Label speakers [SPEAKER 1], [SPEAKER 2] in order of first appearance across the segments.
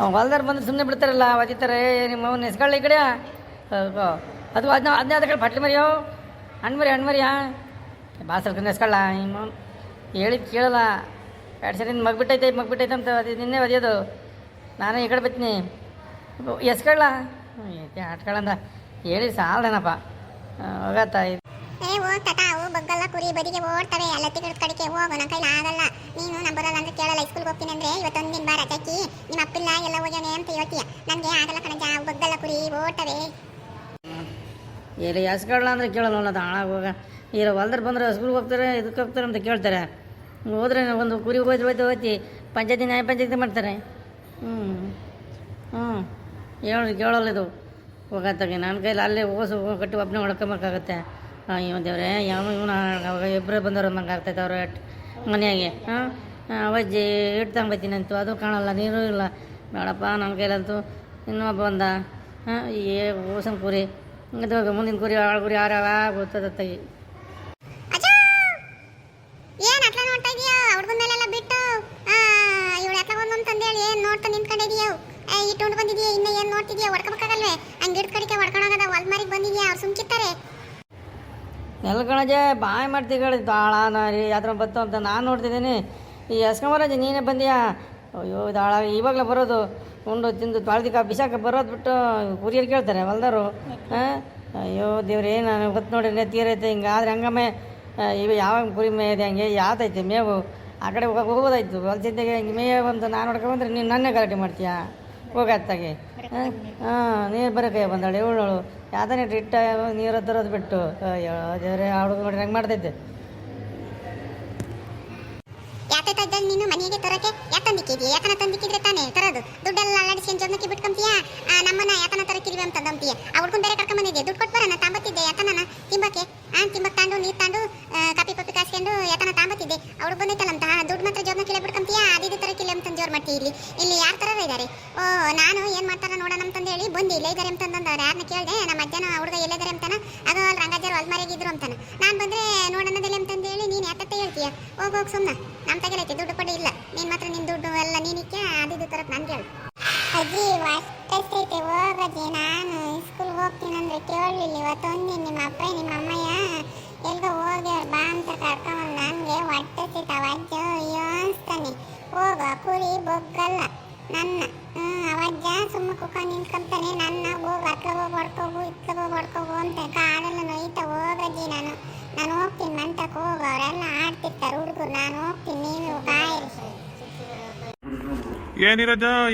[SPEAKER 1] ಹೊಲ್ದಾರ ಬಂದ್ರೆ ಸುಮ್ಮನೆ ಬಿಡ್ತಾರಲ್ಲ ಒದಿತಾರೆ ನಿಮ್ಮ ಅವ್ನ ನೆಸ್ಕೊಳ್ಳಿ ಈ ಕಡೆ ಅದು ಅದನ್ನ ಅದನ್ನ ಅದ ಕಡೆ ಪಟ್ಲಿ ಮರಿಯೋ? ಹಣ್ಣು ಮರಿ ಹಣ್ಣು ಮರಿಯಾ ಭಾಳ ಸ್ವಲ್ಪ ಎಸ್ಕೊಳ್ಳ ನಿಮ್ಮ ಹೇಳಿ ಕೇಳಲ್ಲ, ಎರಡು ಸರಿ ಮಗ್ಬಿಟ್ಟೈತೆ ಬಿಟ್ಟೈತೆ ಮಗ್ ಬಿಟ್ಟೈತೆ ಅಂತ ಅದು ನಿನ್ನೆ ಒದಿಯೋದು. ನಾನು ಈ ಕಡೆ ಬತ್ತೀನಿ. ಎಸ್ಕೊಳ್ಳ ಆಟ್ಕೊಳ್ಳಂದ ಹೇಳಿ ಸಾಲ್ದೇನಪ್ಪ. ಹೋಗತ್ತ
[SPEAKER 2] ಏ ಹೋಗ್ ತಟ ಅವು ಬಗ್ಗಲ್ಲ ಕುರಿ, ಬದಿಗೆ ಓಡ್ತವೆ ಎಲ್ಲ ಕಡಿಕೆ ಹೋಗು, ನನ್ನ ಕೈಲಿ ಆಗಲ್ಲ ನೀನು ನಂಬರಲ್ಲ ಬರೋಲ್ಲ ಅಂದ್ರೆ ಕೇಳಲ್ಲ ಸ್ಕೂಲ್ಗೆ ಹೋಗ್ತೀನಿ ಅಂದ್ರೆ ಇವತ್ತೊಂದು ದಿನ ಬಾರ ಚಕ್ಕಿ ನಿಮ್ಮ ಅಪ್ಪಿಲ್ಲ ಎಲ್ಲ ಹೋಗ್ಯಾನೆ ಅಂತ ಹೇಳ್ತೀಯ ನನಗೆ ಆಗಲ್ಲ ಕಣಜ ಅವು ಬಗ್ಗಲ್ಲ ಕುರಿ ಓಡ್ತವೆ
[SPEAKER 1] ಎಲ್ಲಿ ಎಸ್ಕೊಳ್ಳ ಅಂದ್ರೆ ಕೇಳಲ್ಲ ಹಾಳಾಗಿ ಹೋಗ. ಈಗ ಹೊಲ್ದಾರ ಬಂದ್ರೆ ಸ್ಕೂಲ್ಗೆ ಹೋಗ್ತಾರೆ ಇದಕ್ಕೆ ಹೋಗ್ತಾರೆ ಅಂತ ಕೇಳ್ತಾರೆ. ಹೋದ್ರೆ ಒಂದು ಕುರಿ ಹೋಯ್ತು ಹೋಯ್ತು, ಹೋಯ್ತಿ. ಪಂಚಾಯತಿ ನ್ಯಾಯ ಪಂಚಾಯತಿ ಮಾಡ್ತಾರೆ. ಹ್ಞೂ ಹ್ಞೂ ಹೇಳಿ ಕೇಳಲ್ಲ ಇದು. ಹೋಗತ್ತಾಗೆ. ನನ್ನ ಕೈಲಿ ಅಲ್ಲೇ ಓಸು ಕಟ್ಟಿ ಒಬ್ಬನೇ ಹೊಡ್ಕೊಬೇಕಾಗತ್ತೆ. ಅಯ್ಯೋ ದೇವ್ರೆ, ಯಾವ ಇವನ ಇಬ್ಬರೇ ಬಂದವರು ನಂಗೆ ಆಗ್ತೈತೆ ಅವ್ರ ಮನೆಯಾಗೆ. ಹಾಂ ಅವಜ್ಜಿ ಇಟ್ಟು ಅದು ಕಾಣಲ್ಲ, ನೀರು ಇಲ್ಲ. ಬೇಡಪ್ಪ ನನ್ನ ಕೈಲಂತೂ ಇನ್ನೊಬ್ಬ ಬಂದ. ಹಾಂ ಏ ಓಸನ್ ಕುರಿ. ಅದು ಮುಂದಿನ ಗುರಿ ಆಳು ಗುರಿ ಯಾರ ಗೊತ್ತದತ್ತಾಗಿ
[SPEAKER 2] ಅಜ್ಜ ಏನ್ ಅಟ್ಲ ನೋಡ್ತಾ ಇದೀಯ? ಹುಡುಗನ ಮೇಲೆಲ್ಲ ಬಿಟ್ಟು ಇವಳು ಅಟ್ಲ ಒಂದೊಂದು ತಂದೇಳಿ ಏನ್ ನೋಡ್ತಾ ನಿಂತ್ಕೊಂಡಿದೀಯ ಇಟ್ಟುಕೊಂಡು ಬಂದಿದೀಯ? ಇನ್ನ ಏನ್ ನೋಡ್ತಿದೀಯ? ಹೊಡ್ಕೋಬೇಕಾಗಲ್ವೇ? ಹಂಗೆ ಗಿಡದ ಕಡಿಕೆ ಹೊಡ್ಕೊಂಡೋಗದ ಹೊಲ್ಮಾರಿಗೆ ಬಂದಿದ್ಯಾ? ಅವ್ರು ಸುಮ್ಕಿತ್ತಾರೆ
[SPEAKER 1] ನೆಲ್ಕಣಜೆ ಬಾಯ್ ಮಾಡ್ತೀವಿ ಹೇಳಿ ತಾಳ ನಾರಿ ಯಾತ್ರ ಬತ್ತು ಅಂತ ನಾನು ನೋಡ್ತಿದ್ದೀನಿ. ಈ ಎಸ್ಕೊಂಬರಾಜೆ ನೀನೇ ಬಂದಿಯಾ? ಅಯ್ಯೋ ದಾಳ ಇವಾಗಲೇ ಬರೋದು, ಉಂಡು ತಿಂದು ತೊಳ್ದಿಕ ಬಿಸಾಕ ಬರೋದು ಬಿಟ್ಟು ಕುರಿಯರ್ ಕೇಳ್ತಾರೆ ಹೊಲ್ದಾರು ಅಯ್ಯೋ, ದೇವ್ರೇ, ನಾನು ಗೊತ್ತು ನೋಡಿ ಹಿಂಗೆ ಆದರೆ ಹಂಗಮ್ಮೆ ಇವ ಯಾವಾಗ ಕುರಿ ಇದೆ ಹಂಗೆ ಯಾತೈತೆ ಮೇವು? ಆ ಕಡೆ ಹೋಗೋಕೆ ಹೋಗೋದಾಯ್ತು ಹೊಲ್ಸಿದ್ದಾಗೆ ಹಿಂಗೆ ಮೇಯ ಬಂತು ನಾನು ನೋಡ್ಕೊಂಬಂದ್ರೆ ನೀನು ನನ್ನೇ ಗಲಾಟೆ ಮಾಡ್ತೀಯಾ? ಹೋಗತ್ತಾಗೆ, ಹಾಂ? ನೀರು ಬರೋಕೆ ಬಂದಾಳೆ ಇವಳು ಯಾವ್ದಾನೆ ಇಟ್ಟ ನೀರು ತರೋದು ಬಿಟ್ಟು, ಅಯ್ಯೋ, ದೇವ್ರೆ ಹುಡುಗ ನೋಡಿ ಹಂಗೆ ಮಾಡ್ತೈತೆ
[SPEAKER 2] ನೀನು ಮನೆಗೆ ತರಕ್ಕೆ ಯಾತಂದಿಕ್ಕಿದ್ಯಾ ಯಾಕನ ತಂದಿಕ್ಕಿದ್ರೆ ತಾನೇ? ತರೋದು. ದುಡ್ಡೆಲ್ಲ ಅಲ್ಲಾಡಿಸ್ಕೊಂಡು ಜೊನ್ನಕ್ಕೆ ಬಿಟ್ಕೊಂತೀಯಾ? ನಮ್ಮನ್ನ ಯಾತನ ತರಕ್ಕಿಲ್ವಿ ಅಂತ ಅಂತೀಯ ಆ ಹುಡ್ಕೊಂಡು ಬೇರೆ ಕರ್ಕೊಂಡ್ ಬಂದಿದ್ದೆ. ದುಡ್ಡು ಕೊಟ್ಟು ಬರೋಣ, ತಾಂಬತ್ತಿದ್ದೆ ಯಾಕನ ತಿಂಬಕ್ಕೆ, ಆ, ತಿಂಬಕ್ ತಾಂಡು, ನೀರು ತಾಂಡು ಕಾಪಿ ಪಪ್ಪಿ ಕಾಸ್ಕೊಂಡು ಯಾತನ ತಾಂಬತ್ತಿದ್ದೆ. ಅವ್ರು ಬಂದೈತಲ್ಲ ಅಂತ ದುಡ್ಡು ಮಾತ್ರ ಜೋಬ್ನ ಕಿಲೆ ಬಿಟ್ಕೊಂತೀಯಾ? ಅದಿದ್ದು ತರಕ್ಕಿಲ್ಲ ಅಂತ ಜೋರ್ ಮಾಡ್ತಿ ಇಲ್ಲಿ ಇಲ್ಲಿ ಯಾರ ತರ ಇದ್ದಾರೆ ಓ, ನಾನು ಏನ್ ಮಾಡ್ತಾರ ನೋಡೋಣ ಅಂತಂದು ಹೇಳಿ ಬಂದು. ಇಲ್ಲೇ ಇದ್ದಾರೆ ಅಂತಂದ್ರೆ ಯಾರನ್ನ ಕೇಳಿದೆ, ನಮ್ಮ ಅಜ್ಜನ ಹುಡುಗ ಎಲ್ಲೇದಾರೆ ಅಂತಾನ? ಅದು ಅಲ್ಲಿ ರಂಗಾಜರು ಅಲ್ಮಾರಿಯಾಗಿದ್ರು ಅಂತಾನ. ನಾನು ಬಂದ್ರೆ ಹೋಗ್ ಹೋಗಿ ಸುಮ್ಮನೆ ನಮ್ಮ ತಗಲೈತೆ ದುಡ್ಡು ಕೊಡಿ ಇಲ್ಲ. ನೀನು ಮಾತ್ರ ನಿನ್ನ ದುಡ್ಡು ಎಲ್ಲ ನೀನಿಕ್ಕೆ ಅದಿದ್ದು ತರಕ್ಕೆ ನಾನು ಹೇಳು. ಅಜ್ಜಿ ವಾಸ್ತೈತೆ ಹೋಗಜ್ಜಿ ನಾನು ಸ್ಕೂಲ್ ಹೋಗ್ತೀನಂದ್ರೆ ಕೇಳಲಿಲ್ಲ ಇವತ್ತೊಂದು ನಿಮ್ಮ ಅಪ್ಪ, ನಿಮ್ಮ ಅಮ್ಮಯ್ಯ ಎಲ್ಗೋ ಹೋಗಿ ಬಾ ಅಂತ ಕರ್ಕೊಂಡು ನನಗೆ ಹೊಟ್ಟೆ ಸಿಗ್ತಾವ ಅಜ್ಜ, ಅಯ್ಯೋ ಅನ್ಸ್ತಾನೆ. ಹೋಗ ಕುರಿ ಬೊಗ್ಗಲ್ಲ, ನನ್ನ. ಅವಜ್ಜ ಸುಮ್ಮ ಕುಕ್ಕೊಂಡು ನಿಂತ್ಕೊಂತಾನೆ ನನ್ನ ಹೋಗ ಅತ್ಲ ಹೋಗಿ, ಹೊಡ್ಕೋಗು ಹೊಡ್ಕೋಗು ಅಂತ ಕಾಲೆಲ್ಲ ನೋಯ್ತಾ ಹೋಗಜ್ಜಿ ನಾನು ನಾನು ಹೋಗ್ತೀನಿ ಮಂಟಕ್ಕೆ ಹೋಗು ಅವರೆಲ್ಲ ಆಡ್ತಿರ್ತಾರೆ ಹುಡುಗರು ನಾನು ಕಾಯಿರಿ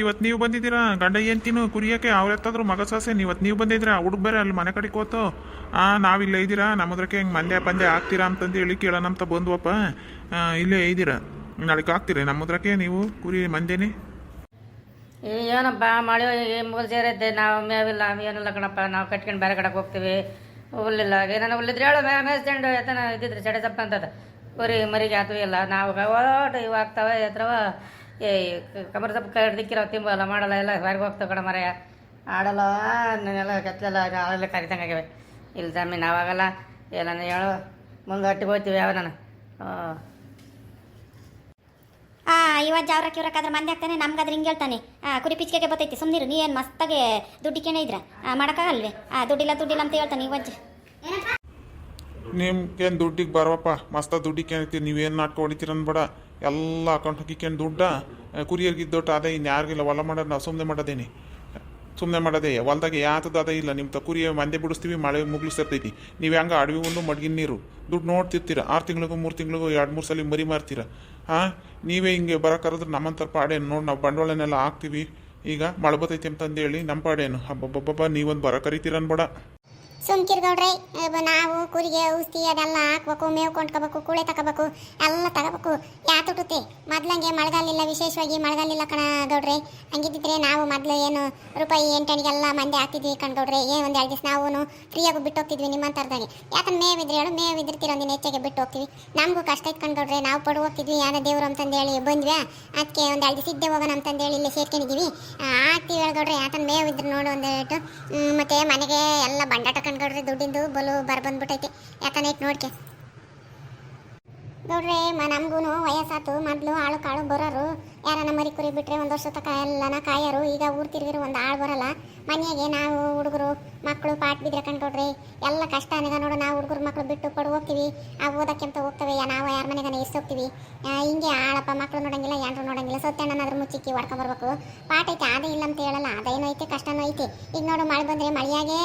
[SPEAKER 3] ಇವತ್ತು ನೀವು ಬಂದಿದ್ದೀರಾ? ಗಂಡ ಏನ್ ತಿನ್ನು ಕುರಿಯಕ್ಕೆ ಅವ್ರ ಎತ್ತಾದ್ರು ಮಗ ಸಾಸೆ ಇವತ್ತು ನೀವು ಬಂದಿದ್ದೀರಾ? ಹುಡುಗ ಬೇರೆ ಅಲ್ಲಿ ಮನೆ ಕಡೆ ಹೋತು. ಆ ನಾವಿಲ್ಲೇ ಇದ್ದೀರಾ? ನಮ್ಮದ್ರಕ್ಕೆ ಹೆಂಗ್ ಮಂದ್ಯ ಪಂದ್ಯ ಆಗ್ತೀರಾ ಅಂತಂದು ಹೇಳಿ ಕೇಳೋಣ ಅಂತ ಬಂದ್ವಪ್ಪ. ಇಲ್ಲೇ ಇದ್ದೀರಾ? ನಾಳೆಗೆ ಆಗ್ತೀರಿ. ನಮ್ಮದ್ರಕ್ಕೆ ನೀವು ಕುರಿ ಮಂದೇನೆ
[SPEAKER 1] ಏ ಏನಪ್ಪ ಮಳೆ ಮುಗಿಲ್ ಸೇರೈತೆ ನಾವು ಮೇವಿಲ್ಲ ಏನಿಲ್ಲ ಕಣಪ್ಪ. ನಾವು ಕಟ್ಕೊಂಡು ಬೇರೆ ಕಡೆಗೆ ಹೋಗ್ತೀವಿ. ಹುಲ್ಲಿಲ್ಲ ಏನಾನ ಹುಲ್ಲಿದ್ರೆ ಹೇಳು ಮೇ ಮೇಸ್ಕೊಂಡು ಎತ್ತನ ಇದ್ದಿದ್ರೆ ಚಡೆ ಸಪ್ಪ ಅಂತದ. ಕುರಿ ಮರಿಗೆ ಆತು ಇಲ್ಲ ನಾವು ಒಟ್ಟು ಇವು ಆಗ್ತಾವೆ ಎತ್ರವ ಏ, ಕಮರ್ ತಪ್ಪ ಕಡ್ದಿಕ್ಕಿರೋ ತಿಂಬಲ್ಲ ಮಾಡಲ್ಲ, ಎಲ್ಲ ಹೊರಗೆ ಹೋಗ್ತಾವೆ ಕಡೆ ಮರೆಯ. ಆಡಲ್ಲ, ನಾನೆಲ್ಲ ಕತ್ಲೆಲ್ಲ ಕರಿತಂಗೆ ಆಗ್ಯವೆ. ಇಲ್ಲ ತಮ್ಮಿ ನಾವಾಗಲ್ಲ ಎಲ್ಲ ಹೇಳು, ಮುಂದೆ ಹೊಟ್ಟಿಗೆ ಹೋಗ್ತೀವಿ ಯಾವ ನಾನು.
[SPEAKER 4] ಆ ಇವತ್ತು ಜಾವ್ರ ಕಿವ್ರಕ್ಕಾದ್ರೆ ಮಂದಿ ಆಗ್ತಾನೆ? ನಮ್ಗಾದ್ರೆ ಹಿಂಗೆ ಹೇಳ್ತಾನೆ. ಆ, ಕುರಿ ಪಿಚ್ಕೆಗೆ ಬತ್ತೈತಿ ಸುಮ್ಮನಿರು ನೀ ಏನು ಮಸ್ತಾಗೆ ದುಡ್ಡಿಕೇನೆ ಇದ್ರ? ಮಾಡೋಕ್ಕಾಗಲ್ವೇ? ಆ, ದುಡ್ಡಿಲ್ಲ ದುಡ್ಡಿಲ್ಲ ಅಂತ ಹೇಳ್ತಾನೆ ಇವಜ್ಜ.
[SPEAKER 3] ನಿಮ್ಗೇನು ದುಡ್ಡಿಗೆ ಬರವಪ್ಪ, ಮಸ್ತ ದುಡ್ಡಿಗೆ ಏನೈತಿ ನೀವೇನು ನಾಟಕ ಅನ್ಬೇಡ ಎಲ್ಲ ಅಕೌಂಟ್ ಹಾಕಿಕೊಂಡು ದುಡ್ಡ ಕುರಿಯರ್ಗಿದ್ದೊಟ್ಟು ಅದೇ ಇನ್ನು ಯಾರಿಗಿಲ್ಲ, ಹೊಲ ಮಾಡೋದು ನಾವು ಸುಮ್ಮನೆ ಮಾಡೋದೇನಿ. ಸುಮ್ಮನೆ ಮಾಡೋದೇ, ಹೊಲ್ದಾಗ ಯಾತದ ಅದೇ ಇಲ್ಲ ನಿಮ್ಮ ಕುರಿಯ ಮಂದೆ ಬಿಡಿಸ್ತೀವಿ, ಮಳೆ ಮುಗಿಸ್ತೈತಿ ನೀವು ಹೆಂಗೆ ಅಡವಿ ಒಂದು ಮಡ್ಗಿನ ನೀರು? ದುಡ್ಡು ನೋಡ್ತಿರ್ತೀರ, ಆರು ತಿಂಗಳಿಗೂ ಮೂರು ತಿಂಗಳಿಗೂ ಎರಡು ಮೂರು ಸಲ ಮರಿ ಮಾರ್ತೀರ? ಹಾಂ? ನೀವೇ ಹಿಂಗೆ ಬರೋಕ್ಕಾರದ್ರೆ ನಮ್ಮಂತರ ಪಾಡೇನು ನೋಡಿ, ನಾವು ಬಂಡವಾಳನೆಲ್ಲ ಹಾಕ್ತೀವಿ. ಈಗ ಮಳೆ ಬತ್ತೈತಿ ಅಂತಂದೇಳಿ ನಮ್ಮ ಪಾಡೇನು. ಹಬ್ಬಬ್ಬಬ್ಬ ನೀವೊಂದು ಬರೋ ಕರಿತೀರ ಅನ್ಬೇಡ
[SPEAKER 2] ಸುಮ್ಕಿರ್ಗೌಡ್ರೆ ನಾವು ಕುರಿಗೆ ಔಷಧಿ ಅದೆಲ್ಲ ಹಾಕ್ಬೇಕು ಮೇವು ಕೊಂಡ್ಕೋಬೇಕು ಕೂಳೆ ತಗೋಬೇಕು ಎಲ್ಲ ತಗೋಬೇಕು. ಮೊದ್ಲಂಗೆ ಮಳೆಗಾಲಿಲ್ಲ ವಿಶೇಷವಾಗಿ ಮಳೆಗಾಲಿಲ್ಲ ಕಣ ಗೌಡ್ರೆ. ಹಂಗಿದ್ದಿದ್ರೆ ನಾವು ಮೊದಲು ಏನು ರೂಪಾಯಿ ಎಂಟಣಿಗೆಲ್ಲ ಮಂದಿ ಹಾಕ್ತಿದ್ವಿ ಕಣ್ಗೌಡ್ರೆ ಏನು ಒಂದು ಎರಡು ದಿವಸ ನಾವು ಫ್ರೀಯಾಗಿ ಬಿಟ್ಟು ಹೋಗ್ತಿದ್ವಿ ನಿಮ್ಮಂಥರ್ದಾಗೆ ಯಾಕಂದ್ರೆ ಮೇವಿದ್ರೆ ಹೇಳು ಮೇವು ಇದ್ದಿರ್ತೀರ ಒಂದಿನ ಹೆಚ್ಚಾಗಿ ಬಿಟ್ಟು ಹೋಗ್ತೀವಿ. ನಮಗೂ ಕಷ್ಟ ಇತ್ತು ಕಣ್ಗೌಡ್ರೆ ನಾವು ಪಡು ಹೋಗ್ತಿದ್ವಿ ಯಾವ್ದೋ ದೇವ್ರು ಅಂತಂದೇಳಿ ಬಂದ್ವಿ? ಅದಕ್ಕೆ ಒಂದು ಎರಡು ದಿವಸ ಇದ್ದೆ ಹೋಗೋಣ ಅಂತಂದೇಳಿ ಇಲ್ಲಿ ಸೇರ್ಕೊಂಡಿದ್ದೀವಿ. ಆಗ್ತೀವಿ ಹೇಳ್ಗೌಡ್ರೆ ಯಾಕಂದ್ರೆ ಮೇವು ಇದ್ರೆ ನೋಡು ಒಂದು ಹ್ಮ್, ಮತ್ತೆ ಮನೆಗೆ ಎಲ್ಲ ಬಂಡಾಟ ಕಣ್ಗೌಡ್ರೆ ದುಡ್ಡಿಂದು ಬಲು ಬರ ಬಂದ್ಬಿಟ್ಟೈತೆ ಯಾಕಂದ್ರೆ ನೋಡ್ಕೆ. ಗೌಡ್ರೆ ಮ ನಮಗೂ ವಯಸ್ಸಾತು, ಮೊದಲು ಆಳು ಕಾಳು ಬರೋರು. ಯಾರನ್ನ ಮರಿ ಕುರಿ ಬಿಟ್ರೆ ಒಂದು ವರ್ಷ ತಕ ಎಲ್ಲನ ಕಾಯೋರು. ಈಗ ಊರ್ ತಿರುಗಿರು ಒಂದು ಆಳು ಬರಲ್ಲ. ಮನೆಗೆ ನಾವು ಹುಡುಗರು ಮಕ್ಕಳು ಪಾಟ್ ಬಿದ್ರೆ ಕಂಡ್ಕೊಡ್ರಿ ಎಲ್ಲ ಕಷ್ಟ ಅನಿಗ ನೋಡು, ನಾವು ಹುಡುಗರು ಮಕ್ಕಳು ಬಿಟ್ಟು ಕೊಡು, ಹೋಗ್ತೀವಿ. ಆ ಓದಕ್ಕೆ ಅಂತ ಹೋಗ್ತವೆ. ನಾವು ಯಾರ ಮನೆಗಾನ ಎಷ್ಟು ಹೋಗ್ತೀವಿ? ಹಿಂಗೆ ಆಳಪ್ಪ ಮಕ್ಕಳು ನೋಡಂಗಿಲ್ಲ ಯಾರು ನೋಡಂಗಿಲ್ಲ. ಸೊತ್ತೆಣ್ಣನಾದ್ರೂ ಮುಚ್ಚಿಕ್ಕಿ ಹೊಡ್ಕೊಂಡ್ ಬರ್ಬೇಕು. ಪಾಟ್ ಐತೆ, ಅದೇ ಇಲ್ಲ ಅಂತ ಹೇಳಲ್ಲ, ಅದೇನೋ ಐತೆ, ಕಷ್ಟನೂ ಐತೆ. ಈಗ ನೋಡು, ಮಳೆ ಬಂದ್ರೆ ಮಳೆಯಾಗೆ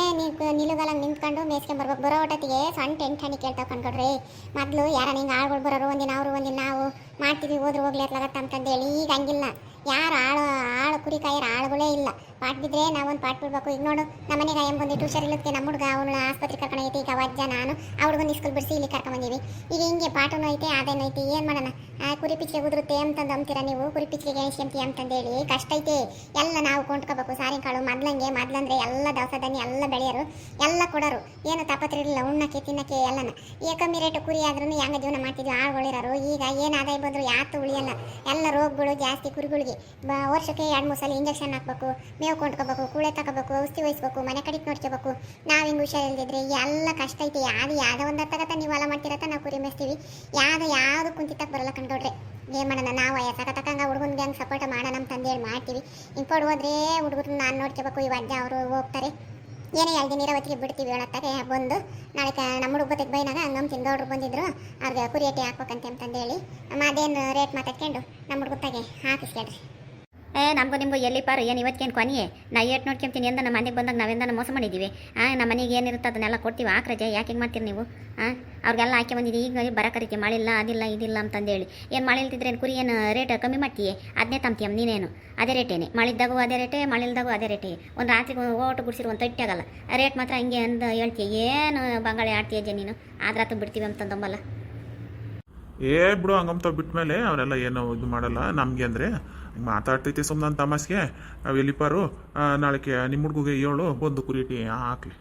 [SPEAKER 2] ನಿಲುಗಲ್ಲ ನಿಂತ್ಕೊಂಡು ಮೇಸ್ಕೆ ಬರ್ಬೇಕು. ಬರೋ ಒಟ್ಟೊತ್ತಿಗೆ ಸಣ್ಣ ಟೆಂಟ್ ಹಣ್ಣಿ ಕೇಳ್ತಾವ ಕಣ್ಕೊಡ್ರಿ ಮೊದಲು ಯಾರ ಹಿಂಗೆ ಆಳ್ಗಳು ಬರೋರು, ಒಂದಿನ ಅವರು, ಒಂದಿನ ನಾವು. ಮಾಡ್ತೀವಿ ಹೋದ್ರೆ ಹೋಗ್ಲಿ ಅಂತಂದೇಳಿ ಈಗ ಹಂಗಿಲ್ಲ. ಯಾರು ಆಳು ಆಳು ಕುರಿ ಕಾಯರ ಆಳುಗಳೇ ಇಲ್ಲ. ಪಾಟ್ ಬಿದ್ದರೆ ನಾವೊಂದು ಪಾಟ್ ಬಿಡ್ಬೇಕು. ಈಗ ನೋಡು, ನಮ್ಮ ಮನೆಗೆ ಬಂದು ಟ್ಯೂಷನ್ ಹುಷಾರಿಲ್ಲದಕ್ಕೆ ನಮ್ಮ ಹುಡುಗ ಅವಳು ಆಸ್ಪತ್ರೆ ಕರ್ಕೊಂಡು ಐತಿ ಈಗ ಅವಜ್ಜ ನಾನು ಆ ಹುಡುಗನ ಸ್ಕೂಲ್ ಬಿಡಿಸಿ ಇಲ್ಲಿ ಕರ್ಕೊಂಡ್ ಬಂದೀವಿ. ಈಗ ಹಿಂಗೆ ಪಾಟನೂ ಐತೆ ಅದೇನೈತಿ ಏನು ಮಾಡೋಣ? ಆ, ಕುರಿ ಪಿಚ್ಚಿಗೆ ಉದುರುತ್ತೆ ಅಂತಂದು ಅಂತೀರಾ ನೀವು? ಕುರಿ ಪಿಚ್ಚಿಗೆ ಎಣಿಸ್ಕೊಂತಿ ಅಂತಂದೇಳಿ? ಕಷ್ಟ ಐತೆ. ಎಲ್ಲ ನಾವು ಕೊಂಡ್ಕೋಬೇಕು. ಸಾರಿಂಕಾಳು ಮೊದ್ಲಂಗೆ, ಮೊದ್ಲಂದ್ರೆ ಎಲ್ಲ ದವಸ ಧಾನ್ಯ ಎಲ್ಲ ಬೆಳೆಯರು. ಎಲ್ಲ ಕೊಡೋರು. ಏನು ತಾಪತ್ರೆ ಇರಲಿಲ್ಲ ಉಣ್ಣಕ್ಕೆ, ತಿನ್ನಕ್ಕೆ ಎಲ್ಲನ. ಕಮ್ಮಿ ರೇಟ್ ಕುರಿ ಆದ್ರೂ ಹೆಂಗ ಜೀವನ ಮಾಡ್ತಿದ್ವಿ? ಆಳುಗಳಿರೋರು ಈಗ ಏನು ಆದಾಯ ಬಂದ್ರು ಯಾತು ಉಳಿಯಲ್ಲ. ಎಲ್ಲ ರೋಗಗಳು ಜಾಸ್ತಿ ಕುರಿಗಳಿಗೆ. ಬ, ವರ್ಷಕ್ಕೆ ಎರಡು, ಮೂರು ಸಲ ಇಂಜೆಕ್ಷನ್ ಹಾಕ್ಬೇಕು. ಮೇವು ಕೊಂಡ್ಕೋಬೇಕು, ಕೂಳೆ ತಗೋಬೇಕು, ಔಷಧಿ ವಹಿಸ್ಬೇಕು ಮನೆ ಕಡೆಗೆ ನೋಡ್ಕೋಬೇಕು. ನಾವು ಹಿಂಗೆ ಹುಷಾರಿಲ್ದಿದ್ರೆ ಎಲ್ಲ ಕಷ್ಟ ಐತೆ. ಯಾವ್ದು ಯಾವ್ದೋ ಒಂದು ತಗತ್ತ ನೀವು ಹೊಲ ಮಾಡ್ತಿರತ್ತ, ನಾವು ಕುರಿ ಮೇಸ್ತೀವಿ ಯಾವ್ದು ಯಾವುದು ಕುಂತಿತ್ತಕ್ಕೆ ಬರಲ್ಲ ಕಂಡ್ಕೊಡ್ರೆ ಏನು ಮಾಡೋಣ ನಾವು ಸಕ ತಕ್ಕಂಗೆ ಹುಡುಗನ್ಗೆ ಹಂಗೆ ಸಪೋರ್ಟ್ ಮಾಡೋಣ ನಮ್ಮ ಹೇಳಿ ಮಾಡ್ತೀವಿ. ಇಂಪೋರ್ಟ್ ಹೋದ್ರೆ ಹುಡುಗರು ನಾನು ನೋಡ್ಕೋಬೇಕು. ಇವಾಗ ಅಜ್ಜ ಅವರು ಹೋಗ್ತಾರೆ. ಏನೇ ಎರಡು ದಿನ ಬಿಡ್ತೀವಿ ಹೇಳತ್ತಾರೆ ಬಂದು ನಾಳೆ ನಮ್ಮ ಹುಡುಗ ಬತ್ತಿಗೆ ಬೈನಾಗ ಹಂಗಮ್ ತಿಂದವ್ರು ಬಂದಿದ್ರು. ಅವ್ರಿಗೆ ಕುರಿಯಟ್ಟಿ ಹಾಕ್ಬೇಕಂತೆ ಅಂತಂದೇಳಿ ನಮ್ಮ ಅದೇನು ರೇಟ್ ಮಾತಾಡ್ಕೊಂಡು ನಮ್ಮ ಹುಡುಗತ್ತಾಗೆ ಹಾಕಿಸ್ಕೊಳ್ರಿ.
[SPEAKER 4] ಏ, ನಮಗೂ ನಿಮಗೂ ಎಲ್ಲಿ ಪಾರು, ಏನು ಇವತ್ತೇನು ಕೊನೆಯೇ? ನಾ ಏಟ್ ನೋಡ್ಕೊಂತೀನಿ ಎಂದ ನಮ್ಮ ಮನೆಗೆ ಬಂದಾಗ ನಾವೆಂದ ಮೋಸ ಮಾಡಿದ್ದೀವಿ ಹಾಂ ನಮ್ಮ ಮನೆಗೆ ಏನಿರುತ್ತೆ ಅದನ್ನೆಲ್ಲ ಕೊಡ್ತೀವಿ. ಆಕ್ರಜೆ ಯಾಕೆ ಹಿಂಗೆ ಮಾಡ್ತೀರಿ ನೀವು? ಹಾಂ ಅವ್ರಿಗೆಲ್ಲ ಆಕೆ ಬಂದಿದ್ದೀವಿ ಈಗ ಬರಕರಿಕೆ ಮಾಡಿಲ್ಲ ಅದಿಲ್ಲ, ಇದಿಲ್ಲ ಅಂತಂದೇಳಿ. ಏನು ಮಾಡಿಲ್ತಿದ್ರೆ ಕುರಿ ಏನು ರೇಟ್ ಕಮ್ಮಿ ಮಾಡ್ತೀಯೇ? ಅದನ್ನೇ ತಂತೀಯಮ್ಮ ನೀನೇನು? ಅದೇ ರೇಟೇನೆ. ಮಳಿದ್ದಾಗೂ ಅದೇ ರೇಟೇ ಮಳಿಲ್ದಾಗೂ ಅದೇ ರೇಟೇ. ಒಂದು ರಾತ್ರಿ ಓಟು ಗುಡಿಸಿರು ಒಂದು ತೊಟ್ಟಾಗಲ್ಲ ರೇಟ್ ಮಾತ್ರ ಹಂಗೆ ಅಂದು ಹೇಳ್ತೀಯ? ಏನು ಬಂಗಾಳಿ ಆಡ್ತೀಯ ನೀನು? ಆದ್ರಾತು ಬಿಡ್ತೀವಿ ಅಂತಂದಮ್ಮಲ್ಲ
[SPEAKER 3] ಏ ಬಿಡು, ಹಂಗಂತ ಬಿಟ್ಮೇಲೆ ಅವರೆಲ್ಲ ಏನೋ ಇದು ಮಾಡಲ್ಲ. ನಮಗೆ ಅಂದರೆ ಮಾತಾಡ್ತೈತಿ ಸುಮ್ಮನೆ ತಮಾಸ್ಗೆ ನಾವು ಎಲ್ಲಿಪಾರು ನಾಳೆಗೆ ನಿಮ್ಮ ಹುಡುಗಿಗೆ ಏಳು ಬಂದು ಕುರಿಟಿ ಹಾಕ್ಲಿ.